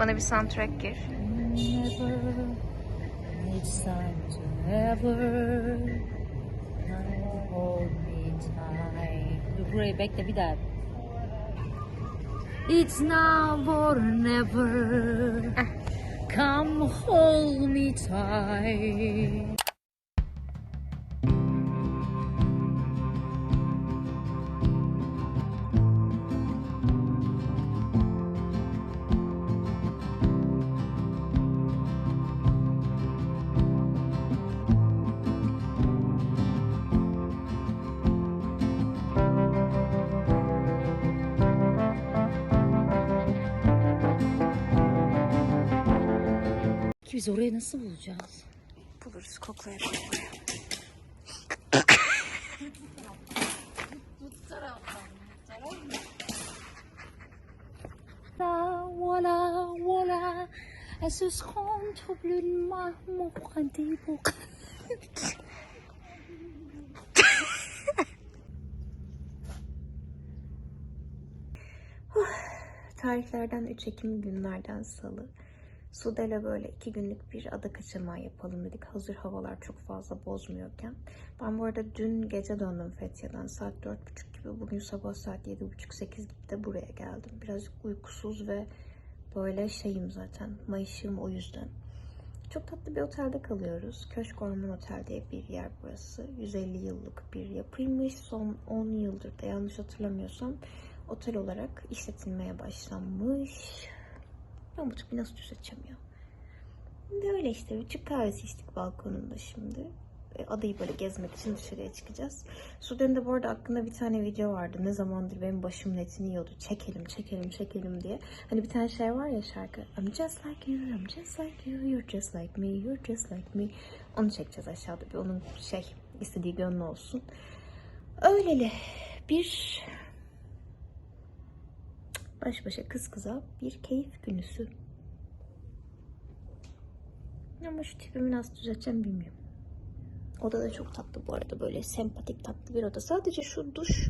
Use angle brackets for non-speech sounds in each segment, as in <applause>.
Bana bir soundtrack gir. Dur burayı bekle bir daha. It's now or never. Come hold me tight. Ki biz orayı nasıl bulacağız? Buluruz koklaya koklaya. La voilà voilà. Elle se bleu de moi, mon rendez-vous. Tarihlerden 3 Ekim günlerden salı. Sude'yle böyle iki günlük bir ada kaçamağı yapalım dedik. Hazır havalar çok fazla bozmuyorken. Ben bu arada dün gece döndüm Fethiye'den. Saat 4.30 gibi. Bugün sabah saat 7.30-8 gibi de buraya geldim. Birazcık uykusuz ve böyle şeyim zaten. Mayışığım o yüzden. Çok tatlı bir otelde kalıyoruz. Köşk Orman Otel diye bir yer burası. 150 yıllık bir yapıymış. Son 10 yıldır da yanlış hatırlamıyorsam otel olarak işletilmeye başlanmış. Ben bu tipi nasıl düzelteceğim ya? De öyle işte. Bir Türk kahvesi içtik balkonunda şimdi. E, Adayı böyle gezmek için dışarıya çıkacağız. Sudan'ın da bu arada hakkında bir tane video vardı. Ne zamandır benim başımın etini yiyordu. Çekelim, çekelim, çekelim diye. Hani bir tane şey var ya şarkı. I'm just like you, I'm just like you, you're just like me, you're just like me. Onu çekeceğiz aşağıda bir. Onun şey istediği gönlü olsun. Öyleli bir baş başa kız kıza bir keyif günüsü. Ama şu tipimi nasıl düzelteceğim bilmiyorum. Oda da çok tatlı bu arada böyle sempatik tatlı bir oda. Sadece şu duş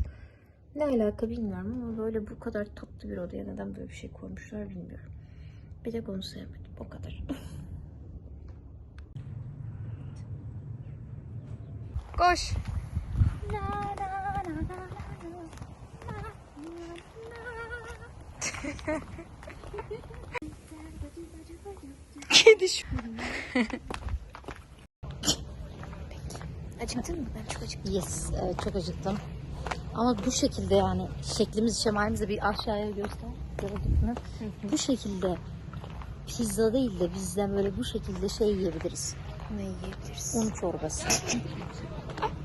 ne alaka bilmiyorum ama böyle bu kadar tatlı bir odaya neden böyle bir şey koymuşlar bilmiyorum. Bir de onu sevmedim o kadar. Koş. Kedi şu. Acıktın mı? Ben çok acıktım. Yes, evet çok acıktım. Ama bu şekilde yani şeklimiz şemalimizi bir aşağıya göster. Gördük mü? Bu şekilde pizza değil de bizden böyle bu şekilde şey yiyebiliriz. Ne yiyebiliriz? Un çorbası. <laughs>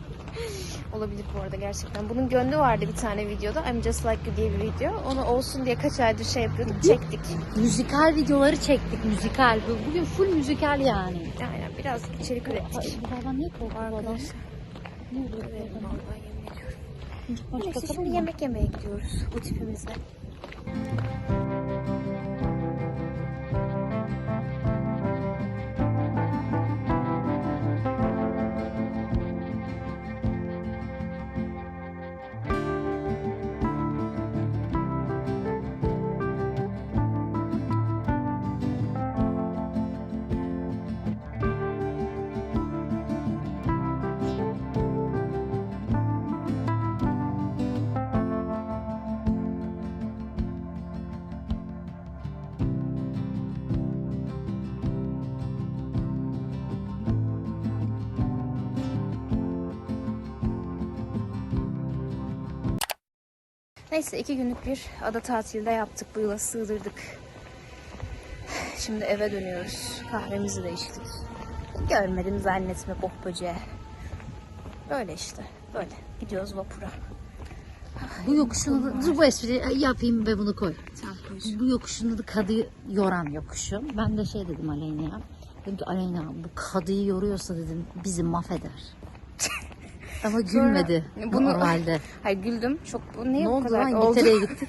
Olabilir bu arada gerçekten. Bunun gönlü vardı bir tane videoda. I'm Just Like You diye bir video. Onu olsun diye kaç aydır şey yapıyorduk. Çektik. müzikal videoları çektik müzikal. Bu- Bugün full müzikal yani. Aynen birazcık içerik ürettik. Bu hayvan niye adam? Arkadaşlar. Ne oluyor Evet, adam? vallahi yemin ediyorum. Başka Neyse şimdi yemek yemeye gidiyoruz bu tipimizle. Neyse iki günlük bir ada tatilde yaptık. Bu yıla sığdırdık. Şimdi eve dönüyoruz. Kahvemizi de içtik. Görmedim zannetme boh böceği. Böyle işte. Böyle. Gidiyoruz vapura. Bu yokuşun adı, dur bu espriyi yapayım ve bunu koy. Tamam koyacağım. Bu yokuşun adı kadı yoran yokuşu. Ben de şey dedim Aleyna'ya. Dedim ki Aleyna bu kadıyı yoruyorsa dedim bizi mahveder. Ama gülmedi bunu- normalde. <laughs> Hayır güldüm. Çok bu ne oldu kadar oldu? İngiltere'ye <laughs> gittik.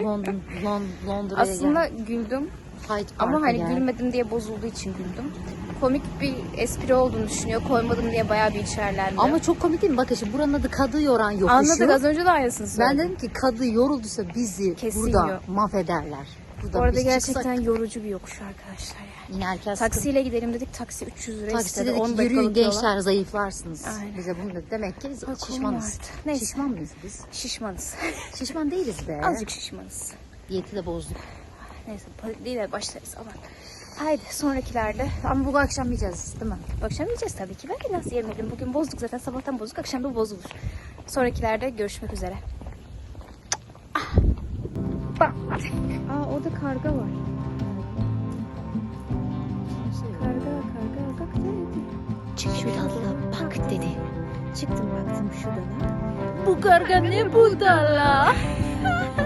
London, Lon, Londra'ya Aslında geldik. güldüm. Hyde Ama hani geldik. gülmedim diye bozulduğu için güldüm. Komik bir espri olduğunu düşünüyor. Koymadım diye bayağı bir içerlendi. Ama çok komik değil mi? Bakın şimdi buranın adı kadı yoran yokuşu. Anladık az önce de aynısını Ben söyledim. dedim ki kadı yorulduysa bizi Kesin burada yok. mahvederler. Buradan Bu arada biz gerçekten çıksak yorucu bir yokuş arkadaşlar yani. inerken Taksiyle gidelim dedik. Taksi 300 lira Taksi istedi. dedik 10 yürüyün gençler zayıflarsınız. Aynen. Bize bunu dedi. Demek ki biz Bakalım şişmanız. Neyse. Şişman mıyız biz? Şişmanız. <laughs> Şişman değiliz be. Azıcık şişmanız. Diyeti de bozduk. Neyse de başlarız aman. Haydi sonrakilerde. Ama bu akşam yiyeceğiz değil mi? Akşam yiyeceğiz tabii ki. Belki nasıl yemedim. Bugün bozduk zaten sabahtan bozduk. Akşam da bozulur. Sonrakilerde görüşmek üzere. Aa orada karga var. Karga karga bak dedi. Çık şuradan da bak dedi. Çıktım baktım şuradan. Bu karga ne budala? <laughs>